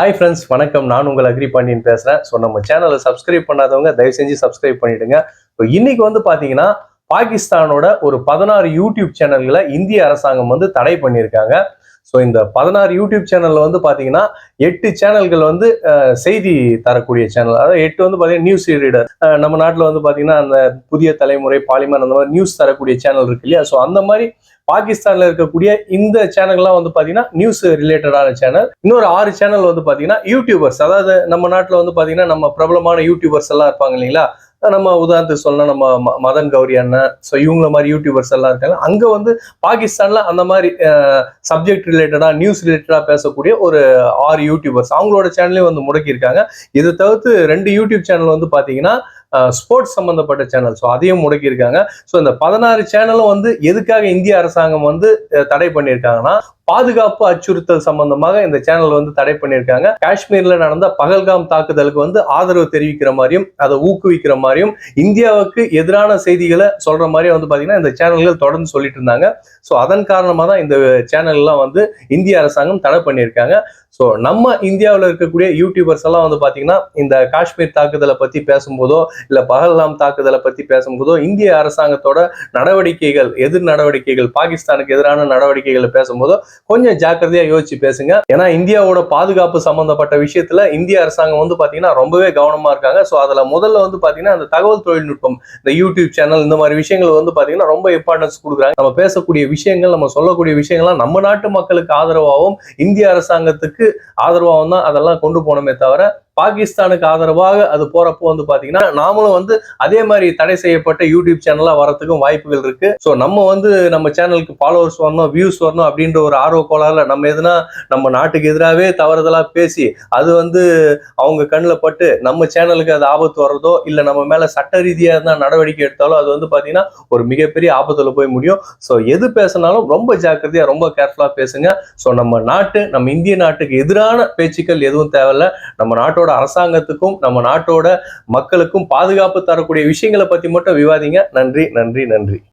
Hi friends வணக்கம். நான் உங்கள் அக்ரி பாண்டியன் பேசுகிறேன் ஸோ நம்ம சேனலை சப்ஸ்கிரைப் பண்ணாதவங்க தயவு செஞ்சு சப்ஸ்கிரைப் பண்ணிடுங்க. ஸோ இன்னைக்கு வந்து பார்த்தீங்கன்னா பாகிஸ்தானோட ஒரு பதினாறு யூடியூப் சேனல்களை இந்திய அரசாங்கம் வந்து தடை பண்ணியிருக்காங்க. ஸோ இந்த பதினாறு யூடியூப் சேனலில் வந்து பார்த்தீங்கன்னா எட்டு சேனல்கள் வந்து செய்தி தரக்கூடிய சேனல் அதாவது எட்டு வந்து பார்த்தீங்கன்னா நியூஸ் ரீடர் நம்ம நாட்டில் வந்து பார்த்தீங்கன்னா அந்த புதிய தலைமுறை பாலிமர் அந்த மாதிரி நியூஸ் தரக்கூடிய சேனல் இருக்கு இல்லையா? ஸோ அந்த மாதிரி பாகிஸ்தான்ல இருக்கக்கூடிய இந்த சேனல்கள்லாம் வந்து பாத்தீங்கன்னா நியூஸ் ரிலேட்டடான சேனல் இன்னொரு ஆறு சேனல் வந்து பாத்தீங்கன்னா யூடியூபர்ஸ் அதாவது நம்ம நாட்டில் வந்து பாத்தீங்கன்னா நம்ம பிரபலமான யூடியூபர்ஸ் எல்லாம் இருப்பாங்க இல்லைங்களா? நம்ம உதாரணத்துக்கு சொல்லலாம் நம்ம ம- மதன் கௌரி அண்ணன் ஸோ இவங்கள மாதிரி யூடியூபர்ஸ் எல்லாம் இருக்காங்க. அங்கே வந்து பாகிஸ்தானில் அந்த மாதிரி சப்ஜெக்ட் ரிலேட்டடா நியூஸ் ரிலேட்டடாக பேசக்கூடிய ஒரு ஆறு யூடியூபர்ஸ் அவங்களோட சேனலையும் வந்து முடக்கியிருக்காங்க. இதை தவிர்த்து ரெண்டு யூடியூப் சேனல் வந்து பார்த்தீங்கன்னா ஸ்போர்ட்ஸ் சம்மந்தப்பட்ட சேனல் ஸோ அதையும் முடக்கியிருக்காங்க. ஸோ இந்த பதினாறு சேனலும் வந்து எதுக்காக இந்திய அரசாங்கம் வந்து தடை பண்ணியிருக்காங்கன்னா பாதுகாப்பு அச்சுறுத்தல் சம்பந்தமாக இந்த சேனல் வந்து தடை பண்ணியிருக்காங்க. காஷ்மீர்ல நடந்த பகல்காம் தாக்குதலுக்கு வந்து ஆதரவு தெரிவிக்கிற மாதிரியும் அதை ஊக்குவிக்கிற மாதிரியும் இந்தியாவுக்கு எதிரான செய்திகளை சொல்ற மாதிரியும் வந்து பாத்தீங்கன்னா இந்த சேனல்கள் தொடர்ந்து சொல்லிட்டு இருந்தாங்க. ஸோ அதன் காரணமாக தான் இந்த சேனல்லாம் வந்து இந்திய அரசாங்கம் தடை பண்ணியிருக்காங்க. ஸோ நம்ம இந்தியாவில் இருக்கக்கூடிய யூடியூபர்ஸ் எல்லாம் வந்து பார்த்தீங்கன்னா இந்த காஷ்மீர் தாக்குதலை பத்தி பேசும்போதோ இல்லை பகல்லாம் தாக்குதலை பத்தி பேசும்போதோ இந்திய அரசாங்கத்தோட நடவடிக்கைகள் எதிர் நடவடிக்கைகள் பாகிஸ்தானுக்கு எதிரான நடவடிக்கைகளை பேசும்போதோ கொஞ்சம் ஜாக்கிரதையா யோசிச்சு பேசுங்க. ஏன்னா இந்தியாவோட பாதுகாப்பு சம்பந்தப்பட்ட விஷயத்துல இந்திய அரசாங்கம் வந்து பாத்தீங்கன்னா ரொம்பவே கவனமா இருக்காங்க. ஸோ அதுல முதல்ல வந்து பாத்தீங்கன்னா அந்த தகவல் தொழில்நுட்பம் இந்த யூடியூப் சேனல் இந்த மாதிரி விஷயங்கள் வந்து பாத்தீங்கன்னா ரொம்ப இம்பார்ட்டன்ஸ் கொடுக்குறாங்க. நம்ம பேசக்கூடிய விஷயங்கள் நம்ம சொல்லக்கூடிய விஷயங்கள்லாம் நம்ம நாட்டு மக்களுக்கு ஆதரவாகவும் இந்திய அரசாங்கத்துக்கு ஆதரவாகவும் தான் அதெல்லாம் கொண்டு போனோமே தவிர பாகிஸ்தானுக்கு ஆதரவாக அது போறப்போ வந்து பாத்தீங்கன்னா நாமளும் வந்து அதே மாதிரி தடை செய்யப்பட்ட யூடியூப் சேனலா வரதுக்கும் வாய்ப்புகள் இருக்கு. ஸோ நம்ம வந்து நம்ம சேனலுக்கு ஃபாலோவர்ஸ் வரணும் வியூஸ் வரணும் அப்படின்ற ஒரு ஆர்வ கோளாறுல நம்ம எதுனா நம்ம நாட்டுக்கு எதிராகவே தவறுதலா பேசி அது வந்து அவங்க கண்ணில் பட்டு நம்ம சேனலுக்கு அது ஆபத்து வர்றதோ இல்லை நம்ம மேல சட்ட ரீதியாக இருந்தால் நடவடிக்கை எடுத்தாலும் அது வந்து பாத்தீங்கன்னா ஒரு மிகப்பெரிய ஆபத்துல போய் முடியும். ஸோ எது பேசினாலும் ரொம்ப ஜாக்கிரதையா ரொம்ப கேர்ஃபுல்லா பேசுங்க. ஸோ நம்ம நாட்டு நம்ம இந்திய நாட்டுக்கு எதிரான பேச்சுக்கள் எதுவும் தேவையில்ல. நம்ம நாட்டோட அரசாங்கத்துக்கும் நம்ம நாட்டோட மக்களுக்கும் பாதுகாப்பு தரக்கூடிய விஷயங்களை பத்தி மட்டும் விவாதிங்க. நன்றி நன்றி நன்றி.